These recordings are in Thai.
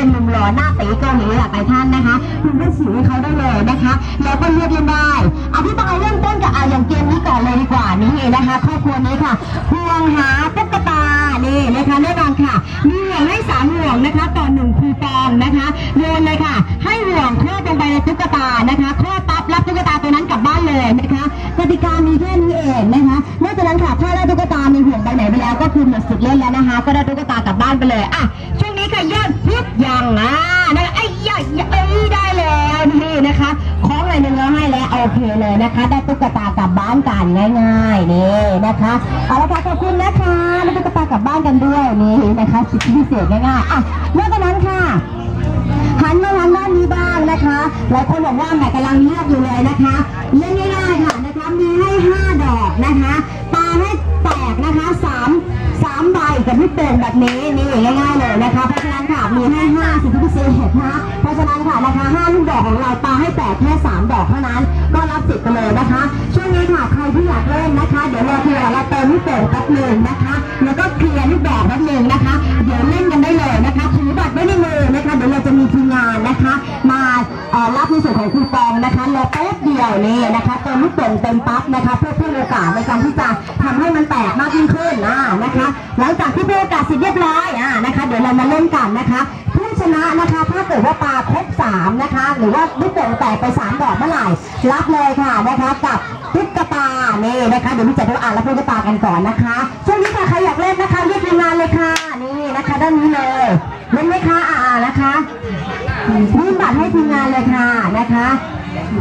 เป็นหนุ่มหล่อหน้าตีเกาหลีหลากหลายท่านนะคะคุณก็สิวให้เขาได้เลยนะคะ แล้วก็เลือกเล่นได้อธิบายเริ่มต้นกับอะอย่างเกมนี้ก่อนเลยดีกว่านี่นะคะครอบครัวนี้ค่ะห่วงหาตุ๊กตานี่นะคะแน่นอนค่ะมีห่วงให้สามห่วงนะคะต่อหนึ่งคูปองนะคะโยนเลยค่ะ ให้ห่วงครอบลงไปในตุ๊กตานะคะครอบปั๊บรับตุ๊กตาตัวนั้นกลับบ้านเลยนะคะกติกามีแค่นี้เองนะคะนอกจากนั้นค่ะถ้าได้ตุ๊กตาในห่วงใบไหนไปแล้วก็คือหมดสิทธิ์เล่นแล้วนะคะ ก็ได้ตุ๊กตากลับบ้านไปเลยอะช่วงนี้ค่ะยอด ยังอะนะไอ้ยะยเอ้ยได้แล้วนี่นะคะ ของอะไรหนึ่งเราให้แล้วโอเคเลยนะคะ ได้ตุ๊กตากลับบ้านกันง่ายๆนี่นะคะเอาละค่ะขอบคุณนะคะได้ตุ๊กตากลับบ้านกันด้วยนี่นะคะสิทธิพิเศษง่ายๆอะนอกจากนั้นค่ะหันมาทางด้านนี้บ้างนะคะหลายคนบอกว่าแหมกำลังเลือกอยู่เลยนะคะเล่นง่ายๆค่ะนะคะมีให้5ดอกนะคะปาให้แตกนะคะ3 3ใบกับลูกโป่งแบบนี้นี่ โป่งแป๊บหนึ่งนะคะ แล้วก็เคลียร์ลูกดอกแป๊บหนึ่งนะคะ เดี๋ยวเล่นกันได้เลยนะคะถือบัตรไว้ในมือนะคะเดี๋ยวเราจะมีทีมงานนะคะ มารับในส่วนของคูปองนะคะรอแป๊บเดียวนี่นะคะเติมลูกโป่งเต็มปั๊บนะคะเพื่อเพิ่มโอกาสในการที่จะทำให้มันแตกมากยิ่งขึ้นอ่านะคะหลังจากที่เพิ่มโอกาสเสร็จเรียบร้อยอ่านะคะ เดี๋ยวเรามาเล่นกันนะคะผู้ชนะนะคะถ้าเกิดว่าปลาครบ สามนะคะ หรือว่าลูกโป่งแตกไปสามดอกเมื่อไหร่ รับเลยค่ะนะคะกับตุ๊กตานี่นะคะเดี๋ยวพี่จะดูอ่านและพูดตุ๊กตากันก่อนนะคะช่วงนี้ค่ะใครอยากเล่นนะคะเรียกทีมงานเลยค่ะนี่นะคะ ด้านนี้เลยเล่นไหมคะอ่านะคะยื่นบัตรให้ทีมงานเลยค่ะนะคะ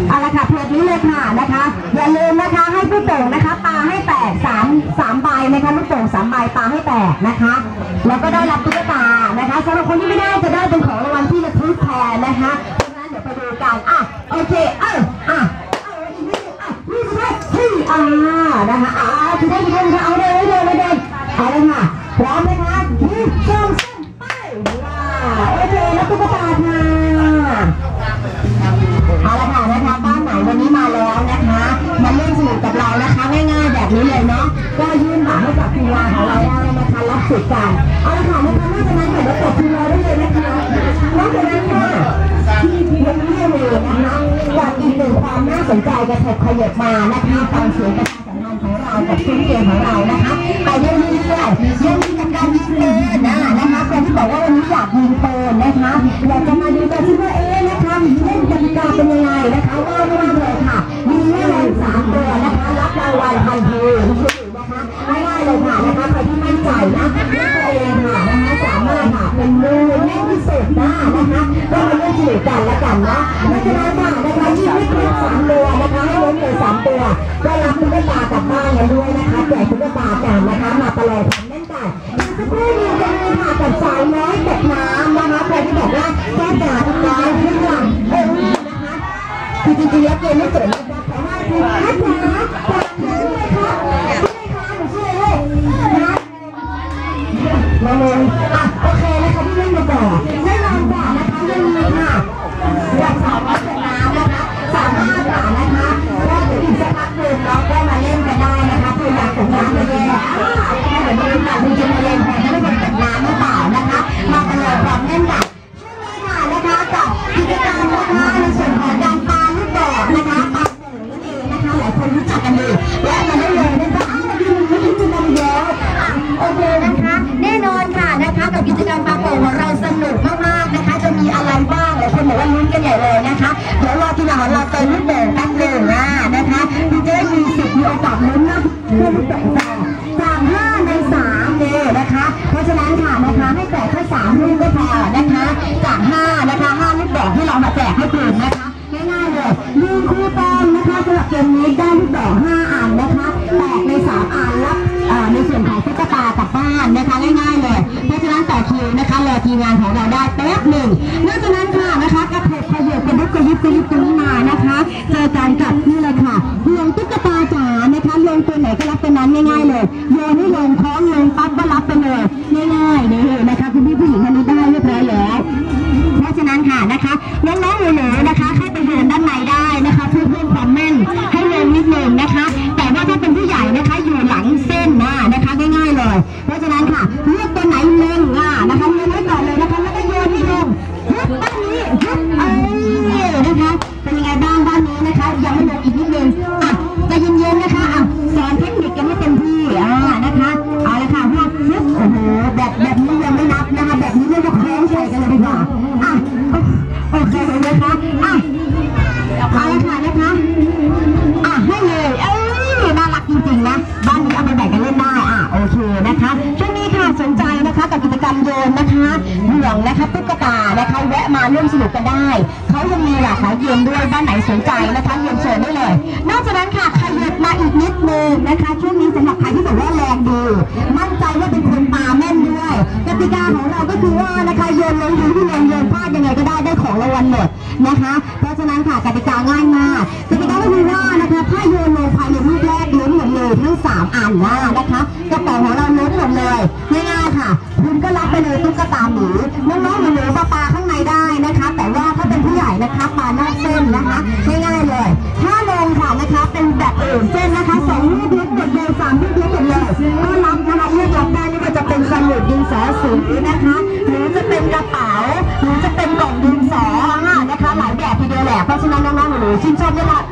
เอาละค่ะเพจนี้เลยค่ะนะคะ อย่าลืมนะคะให้ผู้โป่งนะคะปาให้แตกสามสามใบนะคะลูกโป่งสามใบปาให้แตกนะคะ แล้วก็ได้รับตุ๊กตานะคะสำหรับคนที่ไม่ได้จะได้ ก็ยื่นบัตรให้กับทีมงานของเราได้นะคะรับสิทธิ์กันเอาละค่ะนะคะนอกจากนั้นเดี๋ยวเราตบทีมเราได้เลยนะคะนอกจากนั้นค่ะที่ทีมนี้เลยนะคะกับอีกหนึ่งความน่าสนใจกระเถิบขยับมานะคะฟังเสียงประชาสัมพันธ์ของเรากับทีมเกมของเรานะคะไปเรื่อยๆยังมีกับการยิงปืนนะนะคะใครที่บอกว่าวันนี้อยากยิงปืนนะคะอยากจะมาดูกันที่ว่าเอ๊ะนะคะเล่นกติกา นใจนะว่าตัวเองค่ะนะคะสามารถค่ะเป็นมือแน่นที่สุดนะนะคะก็มาเล่นสนุกกันละกันนะเพราะฉะนั้นค่ะนะคะยิ่งไม่ครบสามตัวนะคะให้ล้มเลยสามตัวก็รับตุ๊กตากลับบ้านกันด้วยนะคะแจกตุ๊กตากันนะคะมาตลอดทำเล่นกันสักครู่เดียวกันเลยค่ะกับสายน้อยตกน้ำนะคะใครที่บอกว่าแก้จ๋าทำลายทุกอย่างเออนะคะคือจริงๆแล้วเกมไม่เกิดเลยนะแต่ว่าคืออาจา ลุ้นกันใหญ่เลยนะคะเดี๋ยวรอทีหลังเราเติมลูกโป่งแป๊บหนึ่งอะนะคะคุณจะได้มีสิทธิ์มีโอกาสลุ้นนะเพื่อลูกโป่งแตกจากห้าในสามเนี่ยนะคะ เพราะฉะนั้นค่ะนะคะให้แตกแค่สามลูกก็พอนะคะจากห้านะคะห้าลูกดอกที่เรามาแจกให้กลุ่มนะคะง่ายๆเลยหนึ่งคูปองนะคะสำหรับเกมนี้ได้ลูกดอกห้า งปืนไหนก็รับเป็นั้นง่ายๆเลยโยนให้ยงคล้องโยงปั๊บก็รับไปเลยง่ายๆนี่นะคะคุณพี่ผู้หญิงคนนี้ได้เรียบร้อยแล้วเพราะฉะนั้นค่ะนะคะน้องๆหนูๆนะคะ เข้าไปเยืนด้านในได้นะคะเพื่อเพิ่มความแม่นให้เร็วนิดนึงนะคะ แต่ว่าถ้าเป็นผู้ใหญ่นะคะอยู่หลังเส้นหน้านะคะง่ายๆเลย เพราะฉะนั้นค่ะเลือกตัวไหนเล็งอะนะคะเล่นไว้ก่อนเลยนะคะแล้วก็โยนให้ยงฮึบบ้านนี้ฮึบเอ้ยนะคะเป็นยังไงบ้างบ้านนี้นะคะยังไม่ลงอีกนิดนึงอะ ใจเย็นๆนะคะอะสอนเทค คะช่วงนี้ค่ะสนใจนะคะกับกิจกรรมโยนนะคะห่วงนะคะตุ๊กตานะคะแวะมาร่วมสนุกกันได้เขายังมีหลากหลายเกมด้วยบ้านไหนสนใจนะคะเรียนเชิญได้เลย นอกจากนั้นค่ะขยับมาอีกนิดนึงนะคะช่วงนี้สำหรับใครที่บอกว่าแรงดีมั่นใจว่าเป็นคนตาแม่นด้วยกติกาของเราก็คือว่านะคะโยนลงดูที่โยนโยนพลาดยังไงก็ได้ได้ของรางวัลหมดนะคะเพราะฉะนั้นค่ะกติกาง่ายมากกติกาก็คือว่านะคะผ้าโยนลงภายในรูปแรกลุ้นหมดเลยทั้ง 3 อันล่านะคะ นะคะปลานอกเส้นนะคะง่ายๆเลยถ้าลงค่ะนะคะเป็นแบบอื่นเส้นนะคะสองลูกเล็กหมดเลยสามลูกเล็กหมดเลยก็รับนะคะเลือกรับได้ไม่ว่าจะเป็นสมุดดินสอสีนะคะหรือจะเป็นกระเป๋าหรือจะเป็นกล่องดินสออะนะคะหลายแบบทีเดียวแหละเพราะฉะนั้นน้องๆหนูชื่นชอบเยอะ